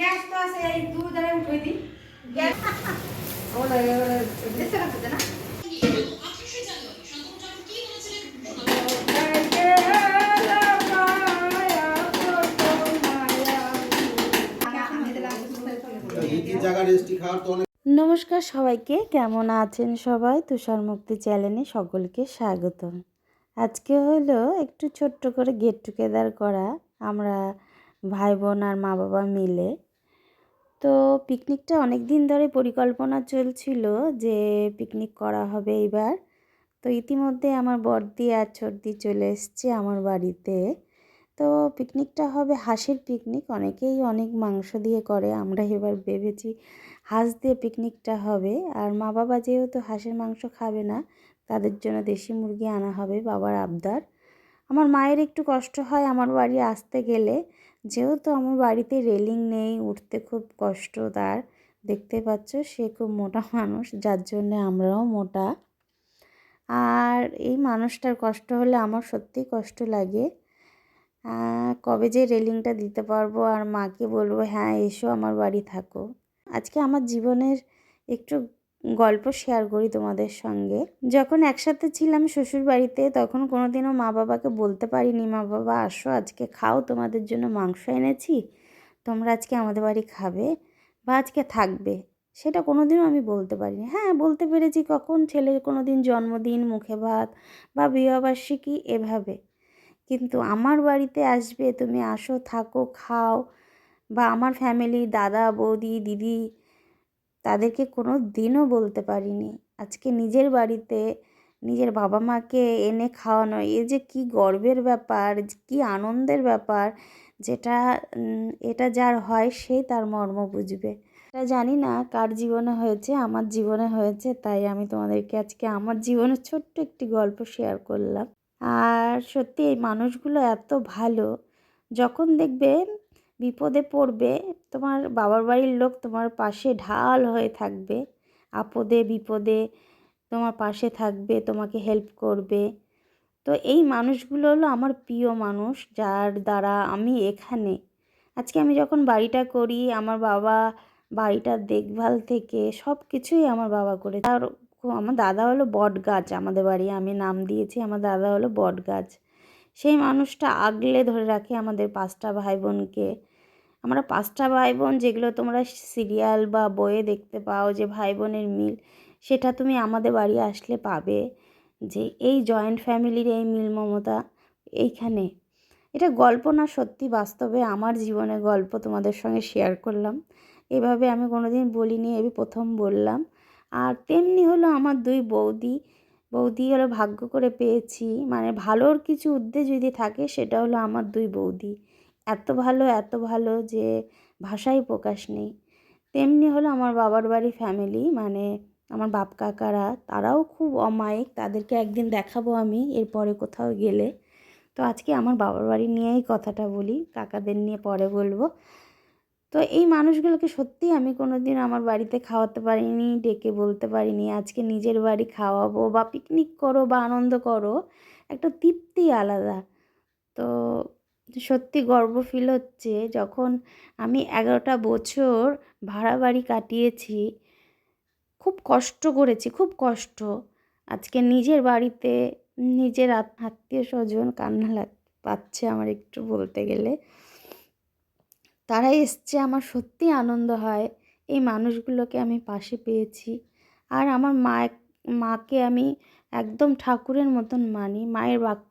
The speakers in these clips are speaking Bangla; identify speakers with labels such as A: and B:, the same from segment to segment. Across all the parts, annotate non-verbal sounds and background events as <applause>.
A: গ্যাস তো আছে এই দুধ আর উঠে দি গ্যাস ওটা রাখতে না।
B: নমস্কার সবাইকে কেমন আছেন সবাই? তুষার মুক্তি চ্যানেলে সকলকে স্বাগতম। আজকে হলো একটু ছোট্ট করে গেট টুগেদার করা। আমরা ভাই বোন আর মা বাবা মিলে তো পিকনিকটা অনেক দিন ধরে পরিকল্পনা চলছিল যে পিকনিক করা হবে এবার তো ইতিমধ্যে আমার বর্দি আর ছর্দি চলে এসছে আমার বাড়িতে। তো পিকনিকটা হবে হাঁসের পিকনিক অনেকেই অনেক মাংস দিয়ে করে, আমরা এবার ভেবেছি হাঁস দিয়ে পিকনিকটা হবে। আর মা বাবা যেহেতু হাঁসের মাংস খাবে না, তাদের জন্য দেশি মুরগি আনা হবে বাবার আবদার। আমার মায়ের একটু কষ্ট হয় আমার বাড়ি আসতে গেলে যেহেতু আমার বাড়িতে রেলিং নেই, উঠতে খুব কষ্ট তার। দেখতে পাচ্ছ সে খুব মোটা মানুষ, যার জন্যে আমরাও মোটা। আর এই মানুষটার কষ্ট হলে আমার সত্যিই কষ্ট লাগে। কবে যে রেলিংটা দিতে পারব আর মাকে বলব হ্যাঁ এসো আমার বাড়ি থাকো। আজকে আমার জীবনের একটু গল্প শেয়ার করি তোমাদের সঙ্গে। যখন একসাথে ছিলাম শ্বশুর বাড়িতে তখন কোনোদিনও মা বাবাকে বলতে পারিনি, মা বাবা, আসো, আজকে খাও, তোমাদের জন্য মাংস এনেছি, তোমরা আজকে আমাদের বাড়ি খাবে বা আজকে থাকবে। সেটা কোনোদিনও আমি বলতে পারিনি। হ্যাঁ বলতে পেরেছি কখন, ছেলের কোনো দিন জন্মদিন, মুখে ভাত বা বিবাহবার্ষিকী, এভাবে। কিন্তু আমার বাড়িতে আসবে, তুমি আসো, থাকো, খাও বা আমার ফ্যামিলি দাদা, বৌদি, দিদি তাদেরকে কোনো দিনও বলতে পারিনি। আজকে নিজের বাড়িতে নিজের বাবা মাকে এনে খাওয়ানো, এ যে কি গর্বের ব্যাপার, কি আনন্দের ব্যাপার, যেটা এটা যার হয় সেই তার মর্ম বুঝবে। এটা জানি না কার জীবনে হয়েছে, আমার জীবনে হয়েছে, তাই আমি তোমাদেরকে আজকে আমার জীবনের ছোট্ট একটি গল্প শেয়ার করলাম। আর সত্যি এই মানুষগুলো এত ভালো, যখন দেখবে বিপদে পড়বে, তোমার বাবার বাড়ির লোক তোমার পাশে ঢাল হয়ে থাকবে। আপদে বিপদে তোমার পাশে থাকবে, তোমাকে হেল্প করবে। তো এই মানুষগুলো হলো আমার প্রিয় মানুষ, যার দ্বারা আমি এখানে। আজকে আমি যখন বাড়িটা করি, আমার বাবা বাড়িটার দেখভাল থেকে সব কিছুই আমার বাবা করে। আর আমার দাদা হলো বট গাছ আমাদের বাড়ি, আমি নাম দিয়েছি, আমার দাদা হলো বট গাছ সেই মানুষটা আগলে ধরে রাখে আমাদের পাঁচটা ভাই বোনকে আমরা পাঁচটা ভাই বোন যেগুলো তোমরা সিরিয়াল বা বইয়ে দেখতে পাও যে ভাই বোনের মিল, সেটা তুমি আমাদের বাড়ি আসলে পাবে যে এই জয়েন্ট ফ্যামিলির এই মিল মমতা এইখানে। এটা গল্প না সত্যি, বাস্তবে আমার জীবনের গল্প তোমাদের সঙ্গে শেয়ার করলাম। এভাবে আমি কোনোদিন বলিনি এই প্রথম বললাম। আর তেমনি হলো আমার দুই বৌদি বৌদি হলো ভাগ্য করে পেয়েছি। মানে ভালোর কিছু উদ্দেশ্য যদি থাকে, সেটা হলো আমার দুই বৌদি। এত ভালো এত ভালো যে ভাষায় প্রকাশ নেই। তেমনি হলো আমার বাবার বাড়ি ফ্যামিলি মানে আমার বাপ কাকারা, তারাও খুব অমায়িক। তাদেরকে একদিন দেখাবো আমি, এরপরে কোথাও গেলে। তো আজকে আমার বাবার বাড়ি নিয়েই কথাটা বলি, কাকাদের নিয়ে পরে বলব। তো এই মানুষগুলোকে সত্যিই আমি কোনো দিন আমার বাড়িতে খাওয়াতে পারিনি, ডেকে বলতে পারিনি, আজকে নিজের বাড়ি খাওয়াবো বা পিকনিক করো বা আনন্দ করো, একটা তৃপ্তি আলাদা। তো সত্যি গর্ব ফিল হচ্ছে যখন আমি এগারোটা বছর ভাড়া বাড়ি কাটিয়েছি, খুব কষ্ট করেছি, খুব কষ্ট। আজকে নিজের বাড়িতে নিজের আত্মীয় স্বজন কান্না পাচ্ছে আমার একটু বলতে গেলে। তারা এসছে আমার সত্যি আনন্দ হয়। এই মানুষগুলোকে আমি পাশে পেয়েছি। আর আমার মা মাকে আমি একদম ঠাকুরের মতন মানি। মায়ের বাক্য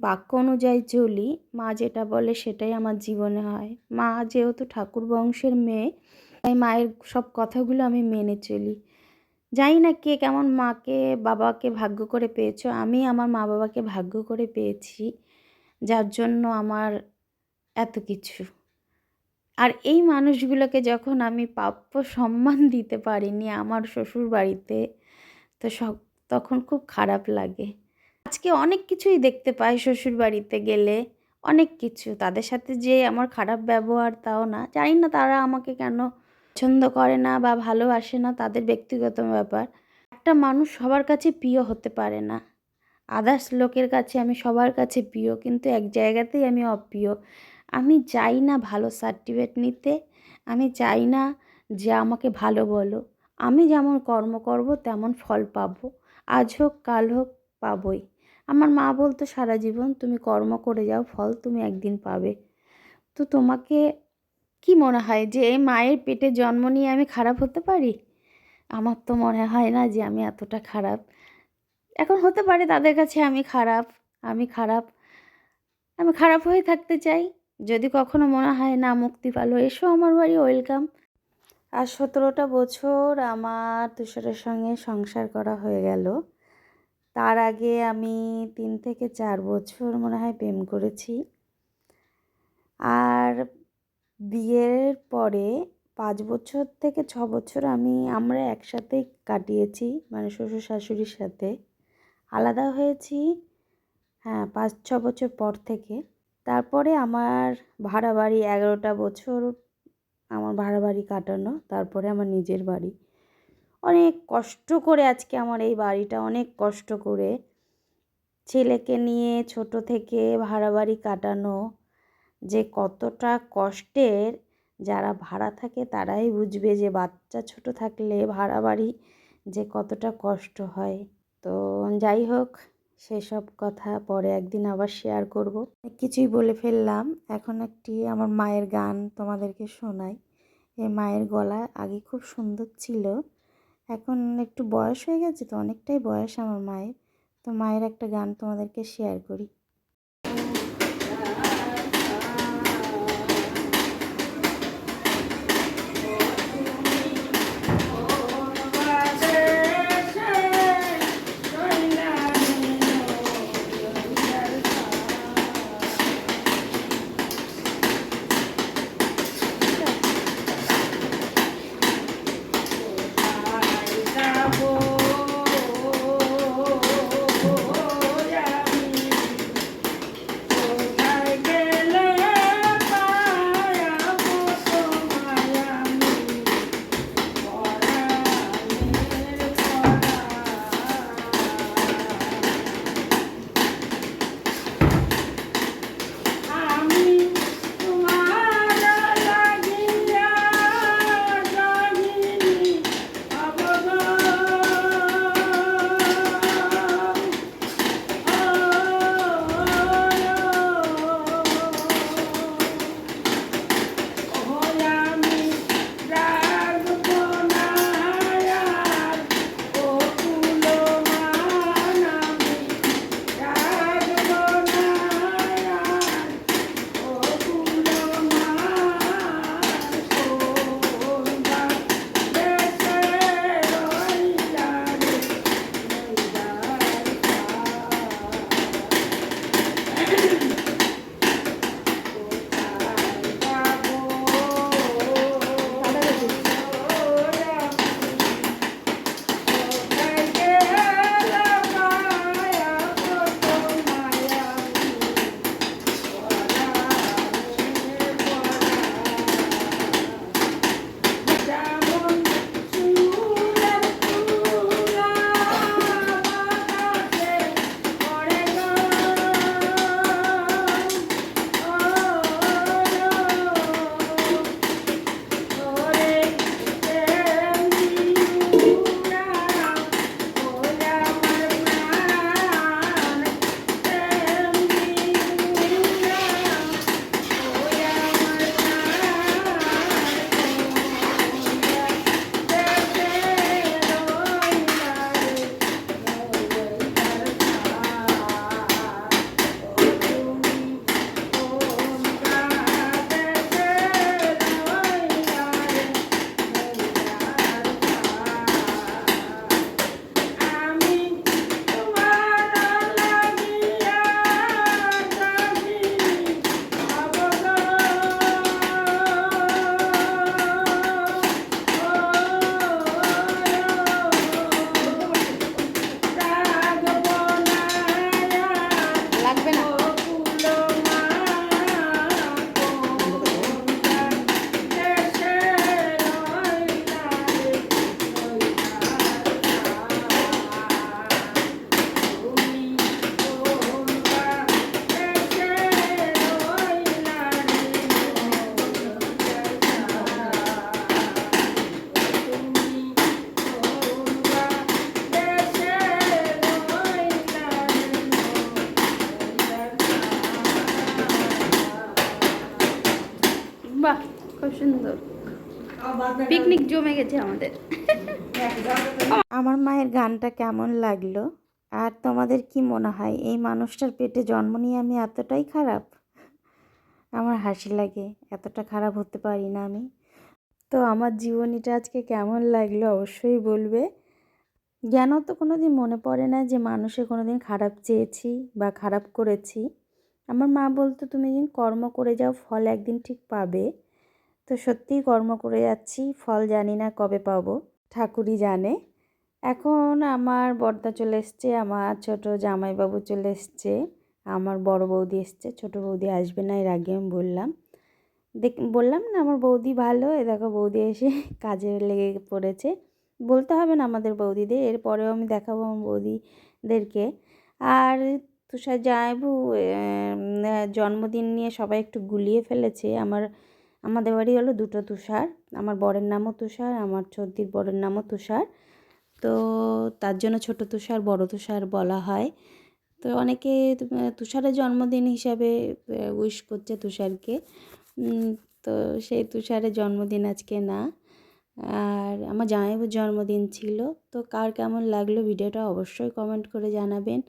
B: বাক্য অনুযায়ী চলি। মা যেটা বলে সেটাই আমার জীবনে হয়। মা যেহেতু ঠাকুর বংশের মেয়ে, তাই মায়ের সব কথাগুলো আমি মেনে চলি। জানি না কে কেমন মাকে, বাবাকে ভাগ্য করে পেয়েছ। আমি আমার মা বাবাকে ভাগ্য করে পেয়েছি। যার জন্য আমার এত কিছু। আর এই মানুষগুলোকে যখন আমি প্রাপ্য সম্মান দিতে পারিনি আমার শ্বশুর বাড়িতে তো সব, তখন খুব খারাপ লাগে। আজকে অনেক কিছুই দেখতে পাই শ্বশুর বাড়িতে গেলে, অনেক কিছু। তাদের সাথে যে আমার খারাপ ব্যবহার তাও না। জানি না তারা আমাকে কেন পছন্দ করে না বা ভালোবাসে না, তাদের ব্যক্তিগত ব্যাপার। একটা মানুষ সবার কাছে প্রিয় হতে পারে না। আদার্স লোকের কাছে আমি সবার কাছে প্রিয়, কিন্তু এক জায়গাতেই আমি অপ্রিয়। আমি যাই না ভালো সার্টিফিকেট নিতে, আমি চাই না যে আমাকে ভালো বলো। আমি যেমন কর্ম করব, তেমন ফল পাবো। আজ হোক, কাল হোক, পাবই। আমার মা বলতো সারা জীবন, তুমি কর্ম করে যাও, ফল তুমি একদিন পাবে। তো তোমাকে কি মনে হয় যে এই মায়ের পেটে জন্ম নিয়ে আমি খারাপ হতে পারি? আমার তো মনে হয় না যে আমি এতটা খারাপ। এখন হতে পারে তাদের কাছে আমি খারাপ আমি খারাপ আমি খারাপ হয়ে থাকতে চাই। যদি কখনো মনে হয়, না, মুক্তি পালো, এসো আমার বাড়ি, ওয়েলকাম। আর সতেরোটা বছর আমার তুষারের সঙ্গে সংসার করা হয়ে গেল। তার আগে আমি তিন থেকে চার বছর মনে হয় প্রেম করেছি। আর বিয়ের পরে পাঁচ বছর থেকে ছ বছর আমি, আমরা একসাথেই কাটিয়েছি মানে শ্বশুর শাশুড়ির সাথে। আলাদা হয়েছি হ্যাঁ পাঁচ, ছ বছর পর থেকে। তারপরে আমার ভাড়া বাড়ি এগারোটা বছর আমার ভাড়া বাড়ি কাটানো, তারপরে আমার নিজের বাড়ি। অনেক কষ্ট করে আজকে আমার এই বাড়িটা, অনেক কষ্ট করে ছেলেকে নিয়ে ছোট থেকে ভাড়া বাড়ি কাটানো, যে কতটা কষ্টের যারা ভাড়া থাকে তারাই বুঝবে যে বাচ্চা ছোট থাকলে ভাড়া বাড়ি যে কতটা কষ্ট হয়। তো যাই হোক সেসব কথা পরে একদিন আবার শেয়ার করব। কিছুই বলে ফেললাম। এখন একটি আমার মায়ের গান তোমাদেরকে শোনাই। এই মায়ের গলা আগে খুব সুন্দর ছিল, এখন একটু বয়স হয়ে গেছে তো অনেকটাই বয়স আমার মায়ের। তো মায়ের একটা গান তোমাদেরকে শেয়ার করি। পিকনিক জমে গেছে আমাদের। আমার মায়ের গানটা কেমন লাগল? আর তোমাদের কি মনে হয় এই মানুষটার পেটে জন্ম নিয়ে আমি এতটাই খারাপ? আমার হাসি লাগে, এতটা খারাপ হতে পারি না আমি। তো আমার জীবনীটা আজকে কেমন লাগল অবশ্যই বলবে। জ্ঞান তো কোনো দিন মনে পড়ে না যে মানুষে কোনো দিন খারাপ চেয়েছি বা খারাপ করেছি। আমার মা বলতো, তুমি কর্ম করে যাও, ফল একদিন ঠিক পাবে। তো সত্যিই কর্ম করে যাচ্ছি, ফল জানি না কবে পাবো, ঠাকুরই জানে। এখন আমার বর্দা চলে এসছে, আমার ছোট জামাইবাবু চলে এসছে, আমার বড় বৌদি এসছে, ছোট বৌদি আসবে না এর আগে আমি বললাম। দেখ, বললাম না আমার বৌদি ভালো, এ দেখো বৌদি এসে <laughs> কাজে লেগে পড়েছে। বলতে হবে না আমাদের বৌদিদের, এরপরেও আমি দেখাবো আমার বৌদিদেরকে। আর তুষার জামাইবু জন্মদিন নিয়ে সবাই একটু গুলিয়ে ফেলেছে, আমার আমাদের বাড়ি হলো দুটো তুষার। আমার বরের নামও তুষার, আমার চর্দির বরের নামও তুষার। তো তার জন্য ছোট তুষার, বড় তুষার বলা হয়। তো অনেকে তুষারের জন্মদিন হিসাবে উইশ করছে তুষারকে। তো সেই তুষারের জন্মদিন আজকে না। আর আমার জামাইবাবুর জন্মদিন ছিল। তো কার কেমন লাগল ভিডিওটা অবশ্যই কমেন্ট করে জানাবেন।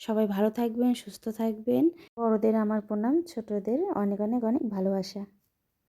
B: সবাই ভালো থাকবেন, সুস্থ থাকবেন। বড়দের আমার প্রণাম, ছোটদের অনেক অনেক অনেক ভালোবাসা।